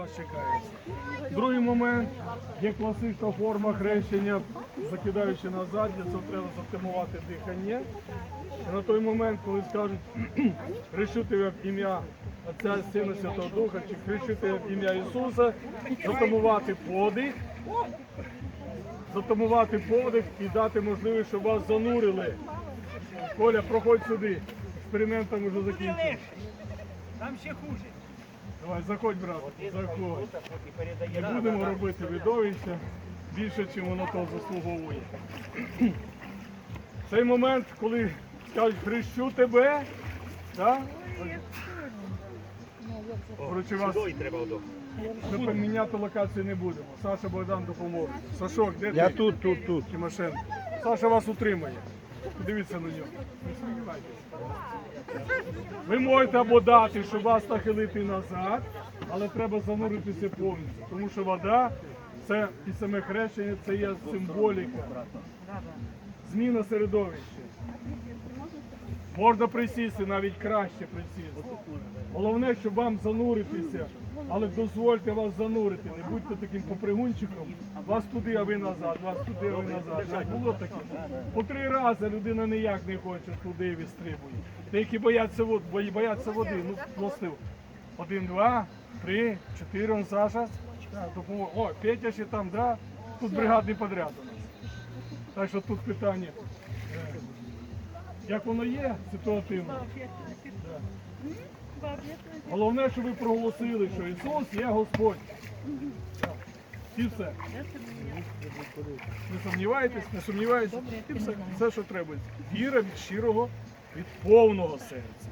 вас чекається. Другий момент є класична форма хрещення, закидаючи назад, для цього треба затимувати дихання. На той момент, коли скажуть хрещу тебе в ім'я Отця Сина Святого Духа, чи хрещу тебе в ім'я Ісуса, затамувати подих, затамувати подих і дати можливість, щоб вас занурили. Коля, проходь сюди. Експеримент там вже закінчився. Там ще хуже. Давай, заходь, брат, заходь. Не будемо робити видовища більше, ніж воно того заслуговує. Цей момент, коли скажуть хрещу тебе, так? Коротше, вас ми поміняти локацію не будемо. Саша Богдан допоможе. Сашок, де Я ти? тут, тут, тут. Тимошенко. Саша вас утримає. Подивіться на нього. Ви можете або дати, щоб вас нахилити назад, але треба зануритися повністю. Тому що вода це і саме хрещення це є символіка. Зміна середовища. Можна присісти, навіть краще присісти. Головне, щоб вам зануритися, але дозвольте вас занурити. Не будьте таким попригунчиком. Вас туди, а ви назад, вас туди, а ви назад. Так було таке? По три рази людина ніяк не хоче туди і відстрибує. Деякі бояться води, бої- бояться води. Ну, властиво. Один, два, три, чотири, он Саша. Так. О, Петя ще там, да? Тут бригадний подряд у нас. Так що тут питання. е, Як воно є ситуативно? Да. Головне, що ви проголосили, що Ісус є Господь. І все. Не сумніваєтесь, не сумніваєтесь. І все, все, що треба. Віра від щирого, від повного серця.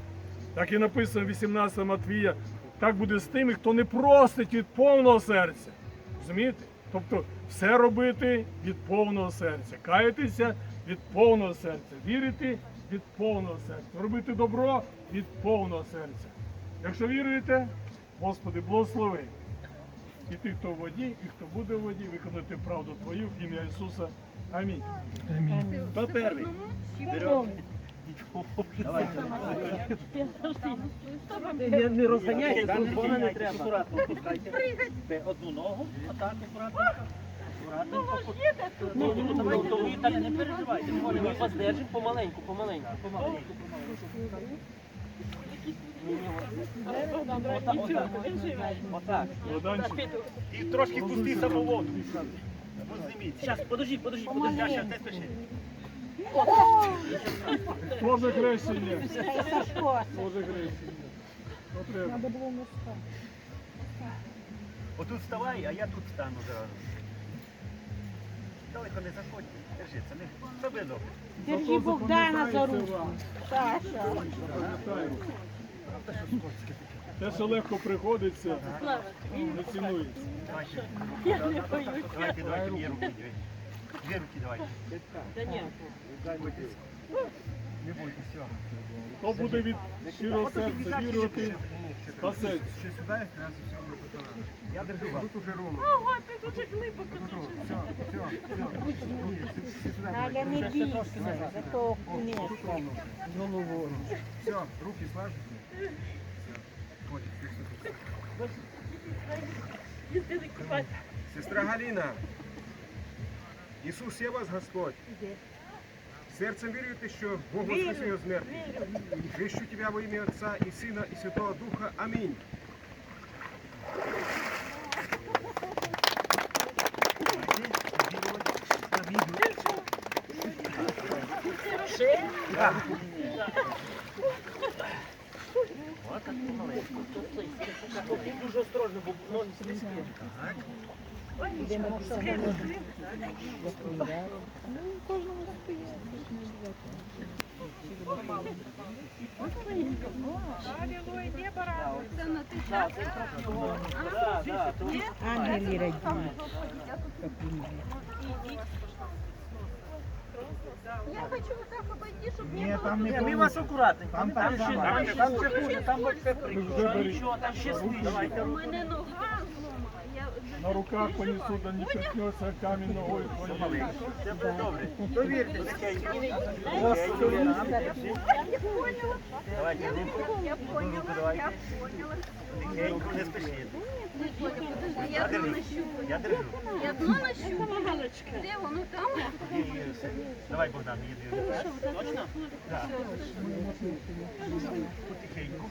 Так і написано 18 Матвія. Так буде з тими, хто не просить від повного серця. Розумієте? Тобто все робити від повного серця, каятися від повного серця, вірити від повного серця, робити добро від повного серця. Якщо віруєте, Господи, благослови. І ти, хто в воді, і хто буде в воді, виконати правду Твою в ім'я Ісуса. Амінь. Хто перший? Не, не розганяйте, телефона не треба. акуратно опускайте. Ви Одну ногу, отак, акуратненько. Акуратненько. Ну, ну, ну, ну, ви так не переживайте. Ми вас держимо помаленьку, помаленьку, помаленьку. От- отак. І трошки пусти. Позніміть. Зараз, подождіть, подождіть, подождіть. Я ще не спіши. Може хрещення. Може хрещення. Що треба? Отут вставай, а я тут стану зразу. Далеко не заходь. Держи, це не це. Держи Богдана за руку. Саша. Те, що легко приходиться, не цінується. Давайте, давайте, давайте, дві руки. Дві, руки давайте. Не бойтесь, все. Хто буде від щирого серця вірувати, спасеться. Ще сюди, я все Я держу вас. Тут уже ровно. Ого, ти дуже глибоко. Все, все, все. Всі сюди. Галя, не бійся, зато окунешся. Все, руки слажені. Ходіть, фіксуйте. Сестра Галина, Ісус є вас Господь. Серцем віруєте, що Бог воскресив його з мертвих? Хрещу тебе во ім'я Отця і Сина і Святого Духа. Амінь. Дуже осторожно, бо ноги слизькі. Це трохи його. Да, да, то Ангелі раді. Я хочу вот так обойти, чтобы не было. там не, ми вас аккуратненько. Там Там там Там хуже, там там. У меня нога зломана. Я вже на руках понесу, да не торкнется камень ногой твоей. Це буде добре. Довірте. Давайте, Я поняла, я поняла. тихенько, не спішіть. Я дно нащупаю. Я держу. Я дно нащупаю. Де воно там? Все. Давай, Богдан, їди. Точно? Так. Потихеньку.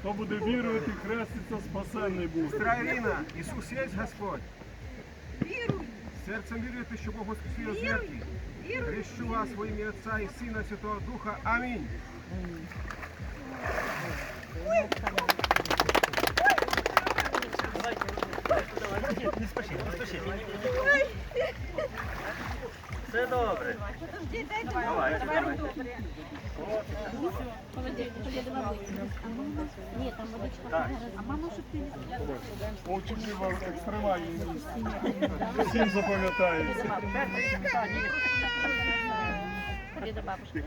Хто буде вірувати, хреститься, спасенний буде. Сестра Ірина, Ісус є Господь. Вірую, Серцем віруєте, що Бог воскресив з мертвих. вірую. Хрещу вас во ім'я Отця і Сина Святого Духа. Амінь. Не спішіть, не спішіть. Все добре. Подожди, дайте Давай, давай. Ні, там водичка. А мама, щоб ти не Очікував екстремальні місце. Всім запам'ятається. До бабушки.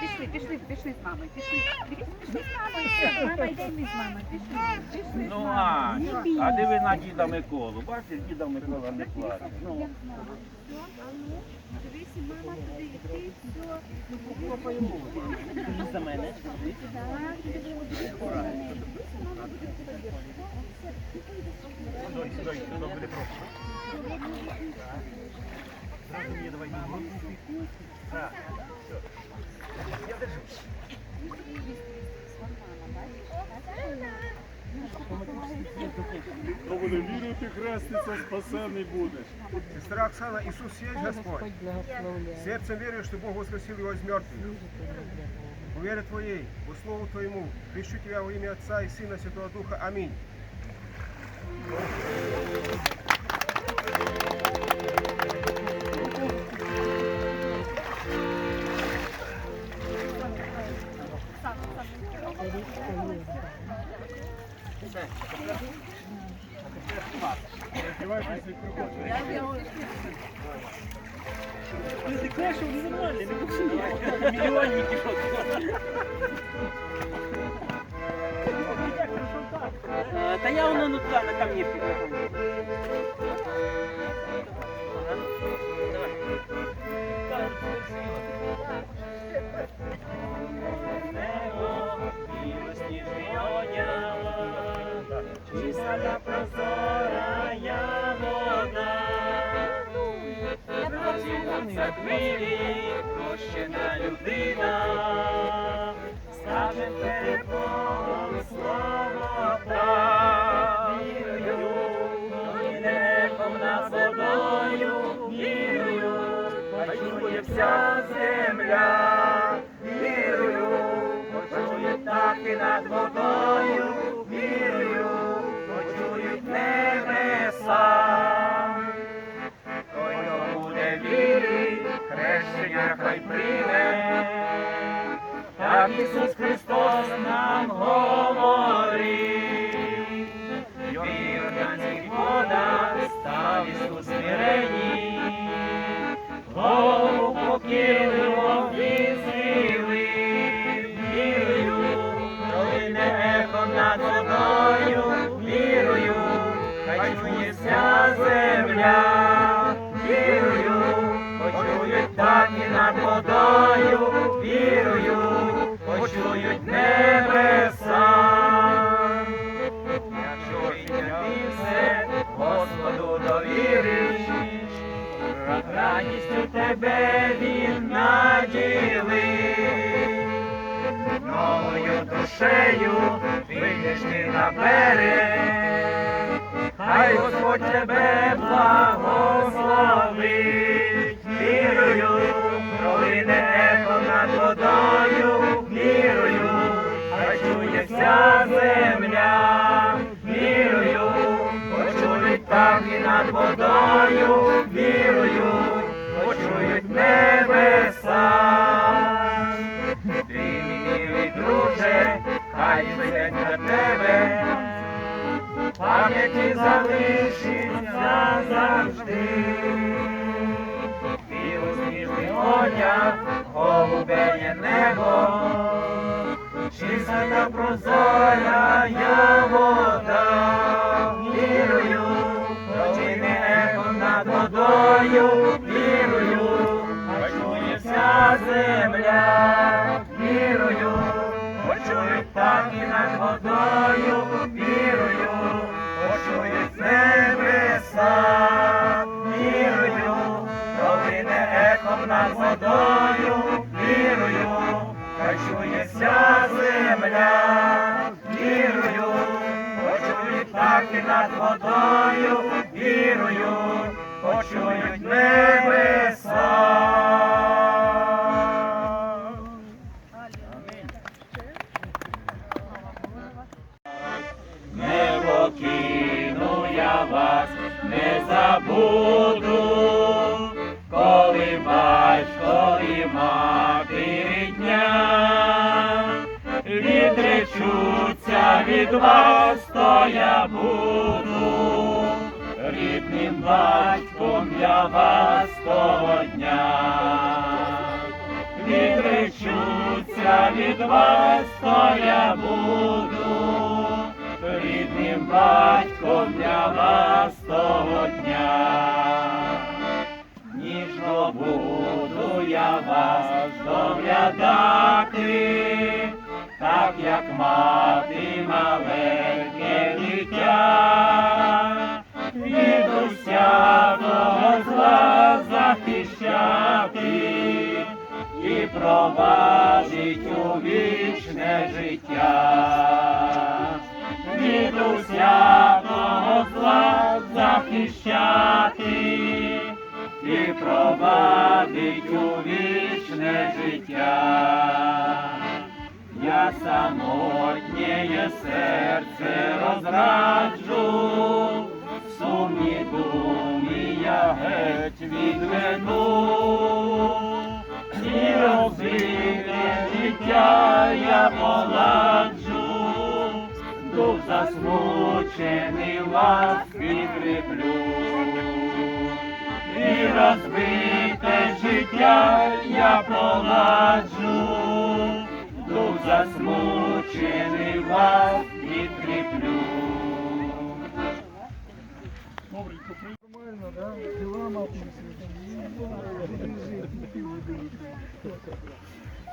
Пішли, пішли, пішли з мамою. Пішли. Пішли з мамою. Мама, йде ми з мамою. Пішли, пішли. Ну а, а диви на діда Миколу. Бачиш, діда Микола не плаче. Ну, Дивися, мама туди йти, все. За мене. Стой, стой, воно буде просто. Зразу мені давай на руку. Так, все. Я держу. Хто буде вірувати, хреститься, спасенний буде. Сестра Оксана, Ісус є Господь. Серцем вірую, что Бог воскресил его из мертвых. По вере Твоей, по Слову Твоему, крещу Тебя во имя Отца и Сына Святого Духа. Аминь. Ти ти не починай. Мільйонники що Е, Та я воно ну туди на камні піду. Хвилі, прощена людина, Душею вийдеш ти на берег, хай Господь тебе благословить. Вірую, пролине ехо над водою, вірую, хай чує вся земля. Вірую, почують птахи над водою, завжди, білосніжний одяг, голубеє небо, чиста та прозора я вода, вірую, ночі не ехо над водою, вірую, почує вся земля, вірую, почують так і над водою. Над вірою, вся земля, вірую, почують птахи над водою, вірою, почують небеса. Від вас, то я буду, рідним батьком для вас того дня. Відречуться від вас, то я буду. Рідним батьком для вас того дня. Ніжно буду я вас доглядати, так як мати маленьке дитя, від усякого зла захищати і провадить у вічне життя. Від усякого зла захищати і провадить у вічне життя. Я самотнє серце розраджу, сумні думі я геть відведу, і розбите життя я поладжу, дух засмучений вас підкріплю. І розбите життя я поладжу, засмучений вас підкріплю. Добренько, нормально, да? Дела мати.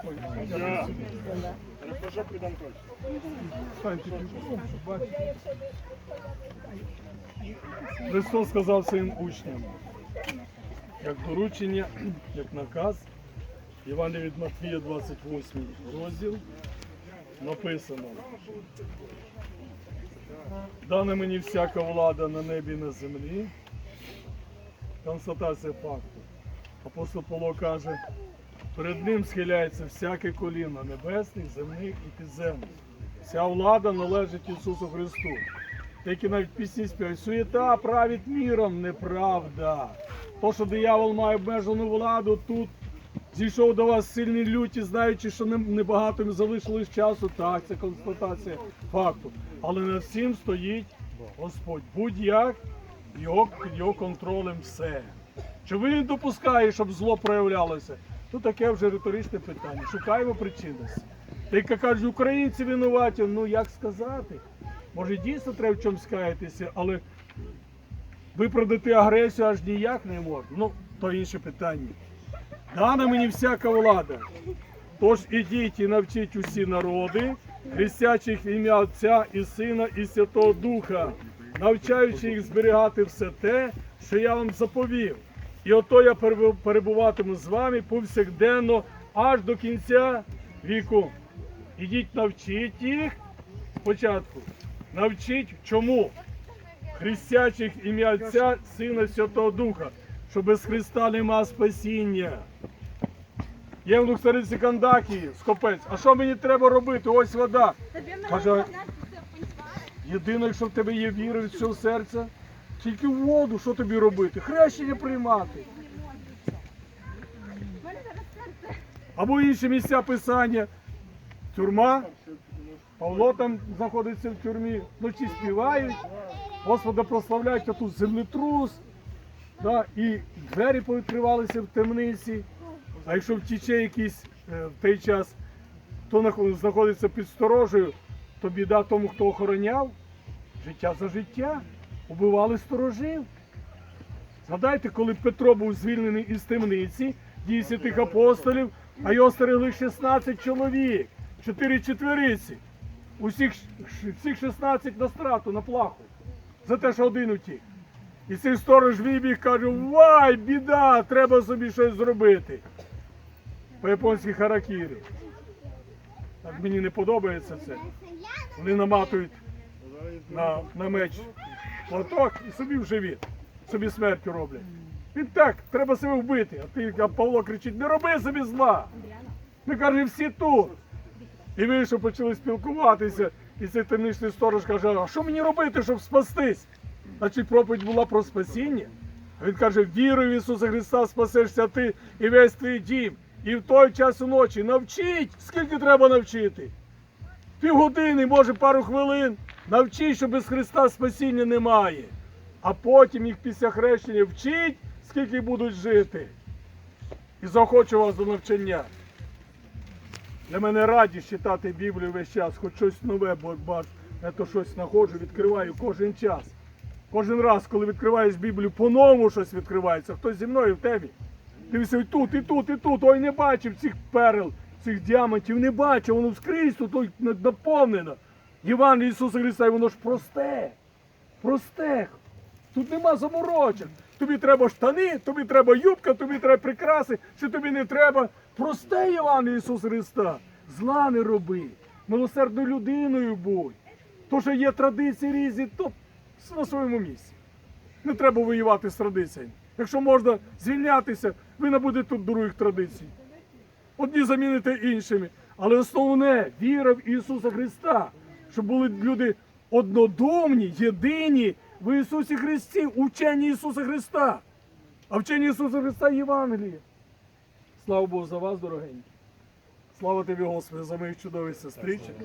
Ой, я Станьте тут, щоб бачити. Христос сказав своїм учням, як доручення, як наказ, Івана від Матвія, 28 розділ, написано. Дана мені всяка влада на небі і на землі. Констатація факту. Апостол Павло каже, перед ним схиляється всяке коліно небесних, земних і підземних. Вся влада належить Ісусу Христу. Тільки навіть пісні співають, суєта править міром, неправда. То, що диявол має обмежену владу, тут зійшов до вас сильний люті, знаючи, що небагато їм залишилось часу. Так, це констатація факту. Але над всім стоїть Господь. Будь-як його, під його контролем все. Чи він не допускає, щоб зло проявлялося? То таке вже риторичне питання. Шукаємо причини. Та й кажуть, українці винуваті, ну як сказати? Може дійсно треба в чомусь каятися, але виправдати агресію аж ніяк не можна. Ну, то інше питання. Дана мені всяка влада. Тож ідіть і навчіть усі народи, хрестячих ім'я Отця і Сина і Святого Духа, навчаючи їх зберігати все те, що я вам заповів. І ото я перебуватиму з вами повсякденно аж до кінця віку. Ідіть навчіть їх спочатку. Навчіть чому? Хрестячих ім'я Отця, Сина Святого Духа, що без Христа нема спасіння. Є внук стариці Кандакі, скопець. А що мені треба робити? Ось вода. Каже, єдине, якщо в тебе є віра від всього серця, тільки в воду, що тобі робити? Хрещення приймати. Або інші місця писання. Тюрма. Павло там знаходиться в тюрмі, вночі співають, Господа прославляють, а тут землетрус. Да, і двері повідкривалися в темниці. А якщо втіче якийсь е, в той час хто знаходиться під сторожею, то біда тому, хто охороняв. Життя за життя. Убивали сторожів. Згадайте, коли Петро був звільнений із темниці, дії святих апостолів, а його стерегли 16 чоловік, 4 четвериці. Усіх, всіх 16 на страту, на плаху. За те, що один утік. І цей сторож вибіг каже, вай, біда, треба собі щось зробити. По-японськи харакірі. Так мені не подобається це. Вони наматують на, на меч платок і собі в живіт. Собі смертю роблять. Він так, треба себе вбити. А ти, а Павло кричить, не роби собі зла. Ми каже, всі тут. І вийшов, почали спілкуватися. І цей темничний сторож каже, а що мені робити, щоб спастись? Значить, проповідь була про спасіння. Він каже, віруй в Ісуса Христа, спасешся ти і весь твій дім. І в той час уночі навчіть, скільки треба навчити. Півгодини, може, пару хвилин. Навчіть, що без Христа спасіння немає. А потім їх після хрещення вчіть, скільки будуть жити. І захочу вас до навчання. Для мене радість читати Біблію весь час, хоч щось нове, бо я то щось знаходжу, відкриваю кожен час. Кожен раз, коли відкриваєш Біблію, по-новому щось відкривається. Хтось зі мною в темі. Дивися, і тут, і тут, і тут. Ой, не бачив цих перел, цих діамантів, не бачив, воно скрізь тут наповнено. Євангеліє Ісуса Христа, воно ж просте. Просте. Тут нема заморочок. Тобі треба штани, тобі треба юбка, тобі треба прикраси, чи тобі не треба. Просте Євангеліє Ісуса Христа. Зла не роби. Милосердною людиною будь. То, що є традиції різні, то на своєму місці. Не треба воювати з традиціями. Якщо можна звільнятися, ви набудете тут других традицій. Одні заміните іншими. Але основне віра в Ісуса Христа, щоб були люди однодумні, єдині в Ісусі Христі, у вченні Ісуса Христа. А вчення Ісуса Христа Євангеліє. Слава Богу за вас, дорогенькі. Слава тобі, Господи, за моїх чудових сестричок,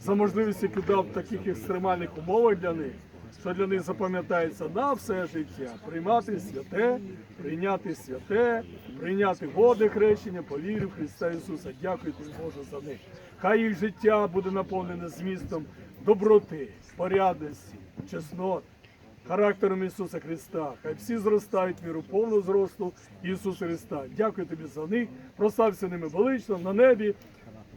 за можливість, яку дав таких екстремальних умовах для них, що для них запам'ятається на все життя. Приймати святе, прийняти святе, прийняти води хрещення, по вірі в Христа Ісуса. Дякую тобі, Боже, за них. Хай їх життя буде наповнене змістом доброти, порядності, чеснот, характером Ісуса Христа. Хай всі зростають в міру повного зросту Ісуса Христа. Дякую тобі за них. Прослався ними велично на небі.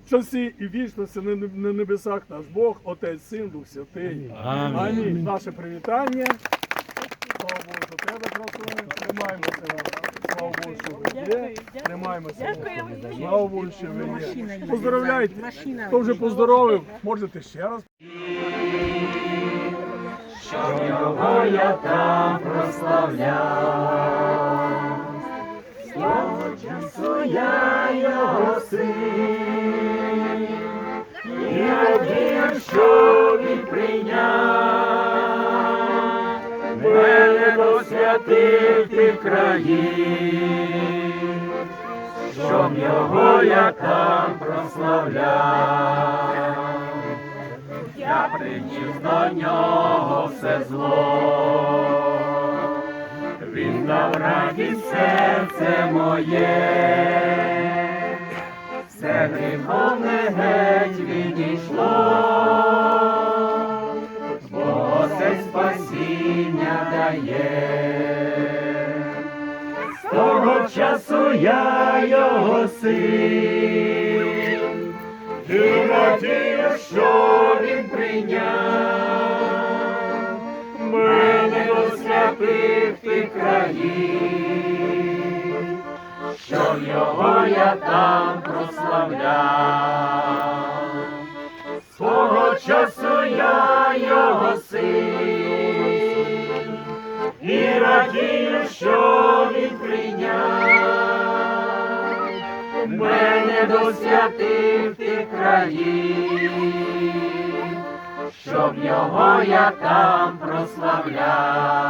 Часі і вічності на на небесах наш Бог, Отець, Син, Дух Святий. Амінь. Наше привітання. Слава Богу, за тебе просимо. Тримаємося. Слава Богу, що ви є. Тримаємося. Слава Богу, що ви є. Поздравляйте. Хто вже поздоровив, можете ще раз. Мене до святих ти країн, щоб його я там прославляв. Я приніс до нього все зло, він дав радість серце моє, все гріховне геть відійшло. Бо спасіння дає. З того часу я його син, і радію, що він прийняв мене до святих ти країн, що його я там прославляв. Свого часу я його син, і радію, що він прийняв мене до святих ти країн, щоб його я там прославляв.